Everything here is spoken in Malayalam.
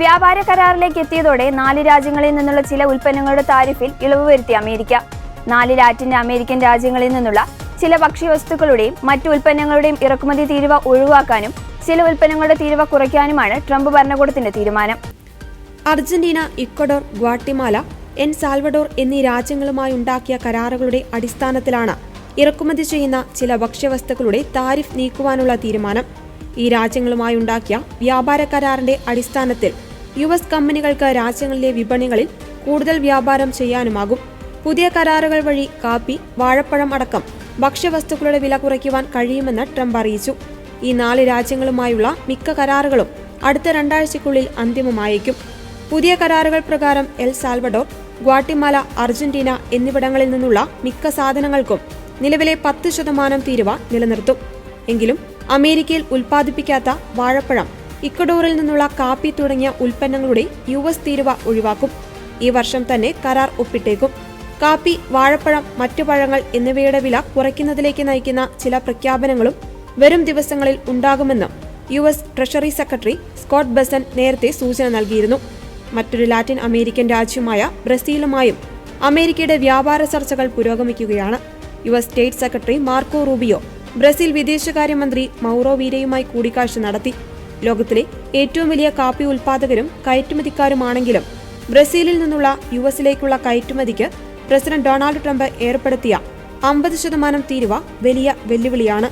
വ്യാപാര കരാറിലേക്ക് എത്തിയതോടെ നാല് രാജ്യങ്ങളിൽ നിന്നുള്ള ചില ഉൽപ്പന്നങ്ങളുടെ താരിഫിൽ ഇളവ് വരുത്തി അമേരിക്ക. നാല് ലാറ്റിൻ അമേരിക്കൻ രാജ്യങ്ങളിൽ നിന്നുള്ള ചില ഭക്ഷ്യവസ്തുക്കളുടെയും മറ്റു ഉൽപ്പന്നങ്ങളുടെയും ഇറക്കുമതി തീരുവ ഒഴിവാക്കാനും ചില ഉൽപ്പന്നങ്ങളുടെ തീരുവ കുറയ്ക്കാനുമാണ് ട്രംപ് ഭരണകൂടത്തിന്റെ തീരുമാനം. Argentina Ecuador Guatemala El Salvador എന്നീ രാജ്യങ്ങളുമായി ഉണ്ടാക്കിയ കരാറുകളുടെ അടിസ്ഥാനത്തിലാണ് ഇറക്കുമതി ചെയ്യുന്ന ചില ഭക്ഷ്യവസ്തുക്കളുടെ താരിഫ് നീക്കുവാനുള്ള തീരുമാനം. ഈ രാജ്യങ്ങളുമായി ഉണ്ടാക്കിയ വ്യാപാര കരാറിന്റെ അടിസ്ഥാനത്തിൽ യു എസ് കമ്പനികൾക്ക് രാജ്യങ്ങളിലെ വിപണികളിൽ കൂടുതൽ വ്യാപാരം ചെയ്യാനുമാകും. പുതിയ കരാറുകൾ വഴി കാപ്പി വാഴപ്പഴം അടക്കം ഭക്ഷ്യവസ്തുക്കളുടെ വില കുറയ്ക്കുവാൻ കഴിയുമെന്ന് ട്രംപ് അറിയിച്ചു. ഈ നാല് രാജ്യങ്ങളുമായുള്ള മിക്ക കരാറുകളും അടുത്ത രണ്ടാഴ്ചയ്ക്കുള്ളിൽ അന്തിമമായേക്കും. പുതിയ കരാറുകൾ പ്രകാരം എൽ സാൽവഡോർ ഗ്വാട്ടിമാല അർജന്റീന എന്നിവിടങ്ങളിൽ നിന്നുള്ള മിക്ക സാധനങ്ങൾക്കും നിലവിലെ പത്ത് ശതമാനം തീരുവ നിലനിർത്തും. എങ്കിലും അമേരിക്കയിൽ ഉൽപ്പാദിപ്പിക്കാത്ത വാഴപ്പഴം ഇക്വഡോറിൽ നിന്നുള്ള കാപ്പി തുടങ്ങിയ ഉൽപ്പന്നങ്ങളുടെ യു എസ് തീരുവ ഒഴിവാക്കും. ഈ വർഷം തന്നെ കരാർ ഒപ്പിട്ടേക്കും. കാപ്പി വാഴപ്പഴം മറ്റു പഴങ്ങൾ എന്നിവയുടെ വില കുറയ്ക്കുന്നതിലേക്ക് നയിക്കുന്ന ചില പ്രഖ്യാപനങ്ങളും വരും ദിവസങ്ങളിൽ ഉണ്ടാകുമെന്ന് U S treasury secretary Scott Bessent നേരത്തെ സൂചന നൽകിയിരുന്നു. മറ്റൊരു ലാറ്റിൻ അമേരിക്കൻ രാജ്യമായ ബ്രസീലുമായും അമേരിക്കയുടെ വ്യാപാര ചർച്ചകൾ പുരോഗമിക്കുകയാണ്. U S state secretary Marco Rubio Brazil വിദേശകാര്യമന്ത്രി മൗറോ വീരയുമായി കൂടിക്കാഴ്ച നടത്തി. ലോകത്തിലെ ഏറ്റവും വലിയ കാപ്പി ഉൽപാദകരും കയറ്റുമതിക്കാരുമാണെങ്കിലും ബ്രസീലിൽ നിന്നുള്ള യു എസിലേക്കുള്ള കയറ്റുമതിക്ക് പ്രസിഡന്റ് ഡൊണാൾഡ് ട്രംപ് ഏർപ്പെടുത്തിയ അമ്പത് ശതമാനം തീരുവ വലിയ വെല്ലുവിളിയാണ്.